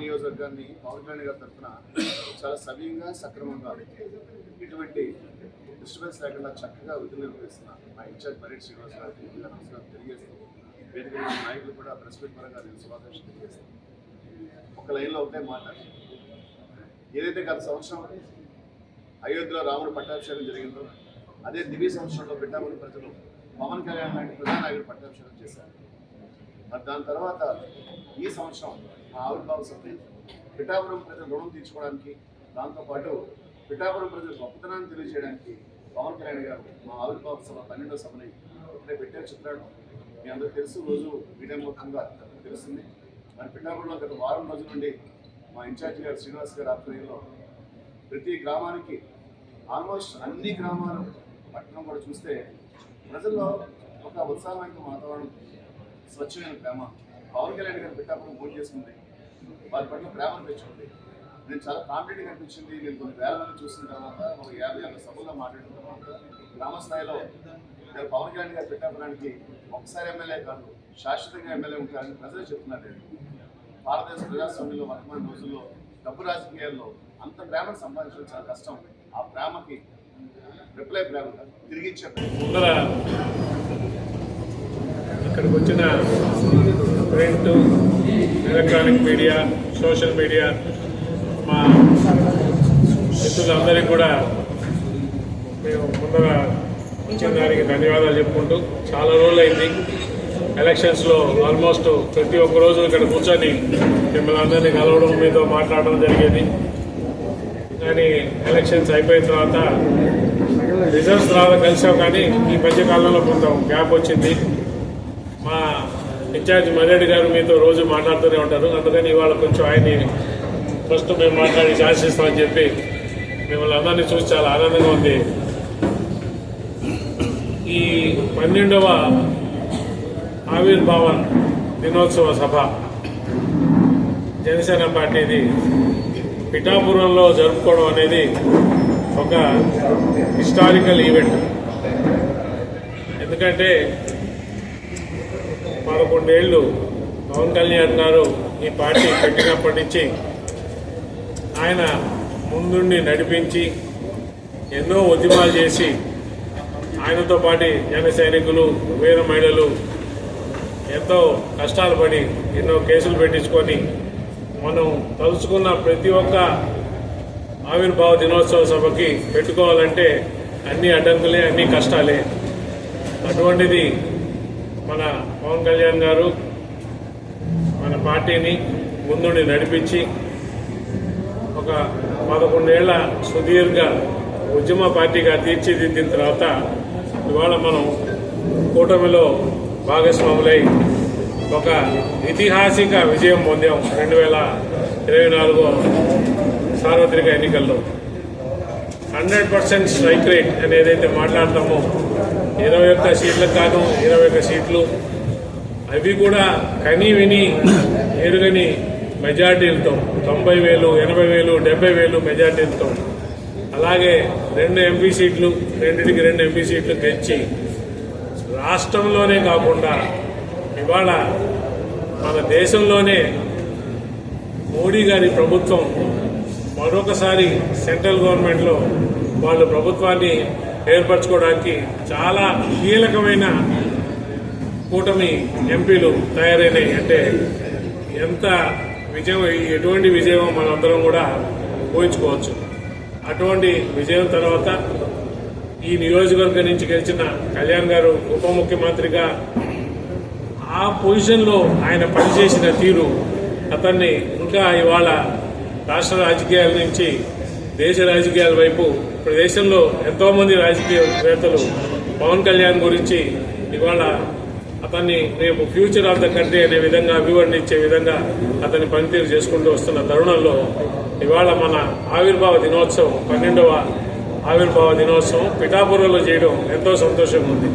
నియోజకవర్గాన్ని పవన్ కళ్యాణ్ గారి తరఫున చాలా సవ్యంగా సక్రమంగా ఇటువంటి డిస్టర్బెన్స్ లేకుండా చక్కగా విధులు నిర్వహిస్తున్న మా ఇన్ఛార్జ్ మరేట్ శ్రీనివాస్ గారికి ఇలా నమస్కారం తెలియజేస్తూ వేదిక నాయకులు కూడా ప్రెస్ మీట్ పరంగా నేను శుభాకాంక్షలు తెలియజేస్తాను ఒక లైన్లో ఒకటే మాట. ఏదైతే గత సంవత్సరం అయోధ్యలో రాముడు పట్టాభిషేకం జరిగిందో అదే దివ్య సంవత్సరంలో పెట్టామని ప్రజలు పవన్ కళ్యాణ్ లాంటి ప్రధానాయకుడు పట్టాభిషేకం చేశారు. మరి దాని తర్వాత ఈ సంవత్సరం మా ఆవిర్భావ సభ్యులు పిఠాపురం ప్రజలు రుణం తీర్చుకోవడానికి దాంతోపాటు పిఠాపురం ప్రజల గొప్పతనాన్ని తెలియజేయడానికి పవన్ కళ్యాణ్ గారు మా ఆవిర్భావ సభ పన్నెండో సభని ఇప్పుడే పెట్టారు చెప్పాడు మీ అందరూ తెలుసు రోజు మీడియా ముఖంగా తెలుస్తుంది. మరి పిఠాపురంలో గత వారం రోజుల నుండి మా ఇన్ఛార్జి గారు శ్రీనివాస్ గారి ఆధ్వర్యంలో ప్రతి గ్రామానికి ఆల్మోస్ట్ అన్ని గ్రామాలు పట్టణం కూడా చూస్తే ప్రజల్లో ఒక ఉత్సాహమైన వాతావరణం స్వచ్ఛమైన ప్రేమ. పవన్ కళ్యాణ్ గారు పిఠాపురం ఓట్ చేసుకుంది వారి పట్ల ప్రేమను పెంచుకుంది నేను చాలా కాన్ఫిడెంట్ అనిపించింది. నేను కొన్ని వేల మంది చూసిన తర్వాత ఒక యాభై యాభై సభల్లో మాట్లాడిన తర్వాత గ్రామ స్థాయిలో నేను పవన్ కళ్యాణ్ గారు పిఠాపురానికి ఒకసారి ఎమ్మెల్యే కాదు శాశ్వతంగా ఎమ్మెల్యే ఉంటారని ప్రజలు చెప్తున్నారు. నేను భారతదేశ ప్రజాస్వామ్యంలో వర్తమాన రోజుల్లో డబ్బు రాజకీయాల్లో అంత ప్రేమను సంపాదించడం చాలా కష్టం. ఆ ప్రేమకి రిప్లై ప్రేమ కాదు తిరిగి ఇచ్చే ప్రేమ ముందర ఇక్కడికి వచ్చిన print electronic media social media మా మిత్రులందరికీ కూడా మేము ముందర వచ్చిన దానికి ధన్యవాదాలు చెప్పుకుంటూ చాలా రోజులు అయింది ఎలక్షన్స్లో ఆల్మోస్ట్ ప్రతి ఒక్క రోజు ఇక్కడ కూర్చొని మిమ్మల్ని అందరినీ కలవడం మీతో మాట్లాడడం జరిగేది. కానీ ఎలక్షన్స్ అయిపోయిన తర్వాత రిజల్ట్స్ తర్వాత కలిసాం కానీ ఈ మధ్య కాలంలో కొంత గ్యాప్ వచ్చింది. మా ఇన్ఛార్జ్ మర్రెడ్డి గారు మీతో రోజు మాట్లాడుతూనే ఉంటారు. అందుకని ఇవాళ కొంచెం ఆయన్ని ఫస్ట్ మేము మాట్లాడి శాసిస్తామని చెప్పి మిమ్మల్ని అందరినీ చూసి చాలా ఆనందంగా ఉంది. ఈ పన్నెండవ ఆవిర్భావ దినోత్సవ సభ జనసేన పార్టీది పిఠాపురంలో జరుపుకోవడం అనేది ఒక హిస్టారికల్ ఈవెంట్ ఎందుకంటే పదకొండేళ్ళు పవన్ కళ్యాణ్ గారు ఈ పార్టీ పెట్టినప్పటి నుంచి ఆయన ముందుండి నడిపించి ఎన్నో ఉద్యమాలు చేసి ఆయనతో పాటు జన సైనికులు వీర మహిళలు ఎంతో కష్టాలు పడి ఎన్నో కేసులు పెట్టించుకొని మనం తలుచుకున్న ప్రతి ఒక్క ఆవిర్భావ దినోత్సవ సభకి పెట్టుకోవాలంటే అన్ని అడ్డంకులే అన్ని కష్టాలే. అటువంటిది మన పవన్ కళ్యాణ్ గారు మన పార్టీని ముందుండి నడిపించి ఒక పదకొండేళ్ళ సుదీర్ఘ ఉద్యమ పార్టీగా తీర్చిదిద్దిన తర్వాత ఇవాళ మనం కూటమిలో భాగస్వాములై ఒక ఐతిహాసిక విజయం పొందాం రెండు వేల ఇరవై నాలుగో సార్వత్రిక ఎన్నికల్లో. హండ్రెడ్ పర్సెంట్ స్ట్రైక్ రేట్ అని మాట్లాడతామో ఇరవై ఒక్క సీట్లకు కాను ఇరవై ఒక్క సీట్లు. అవి కూడా కని విని ఎరుగని మెజార్టీలతో తొంభై వేలు ఎనభై వేలు డెబ్బై వేలు మెజార్టీలతో. అలాగే రెండు ఎంపీ సీట్లు రెండింటికి రెండు ఎంపీ సీట్లు తెచ్చి రాష్ట్రంలోనే కాకుండా ఇవాళ మన దేశంలోనే మోడీ గారి ప్రభుత్వం మరొకసారి సెంట్రల్ గవర్నమెంట్లో వాళ్ళు ప్రభుత్వాన్ని ఏర్పరచుకోవడానికి చాలా కీలకమైన కూటమి ఎంపీలు తయారైనాయి. అంటే ఎంత విజయం ఎటువంటి విజయం మనందరం కూడా ఊహించుకోవచ్చు. అటువంటి విజయం తర్వాత ఈ నియోజకవర్గం నుంచి గెలిచిన కళ్యాణ్ గారు ఉప ముఖ్యమంత్రిగా ఆ పొజిషన్లో ఆయన పనిచేసిన తీరు అతన్ని ఇంకా ఇవాళ రాష్ట్ర రాజకీయాల నుంచి దేశ రాజకీయాల వైపు ఇప్పుడు దేశంలో ఎంతోమంది రాజకీయవేత్తలు పవన్ కళ్యాణ్ గురించి ఇవాళ అతన్ని రేపు ఫ్యూచర్ ఆఫ్ ద కంట్రీ అనే విధంగా అభివర్ణించే విధంగా అతని పనితీరు చేసుకుంటూ వస్తున్న తరుణంలో ఇవాళ మన ఆవిర్భావ దినోత్సవం పన్నెండవ ఆవిర్భావ దినోత్సవం పిఠాపురంలో చేయడం ఎంతో సంతోషంగా ఉంది.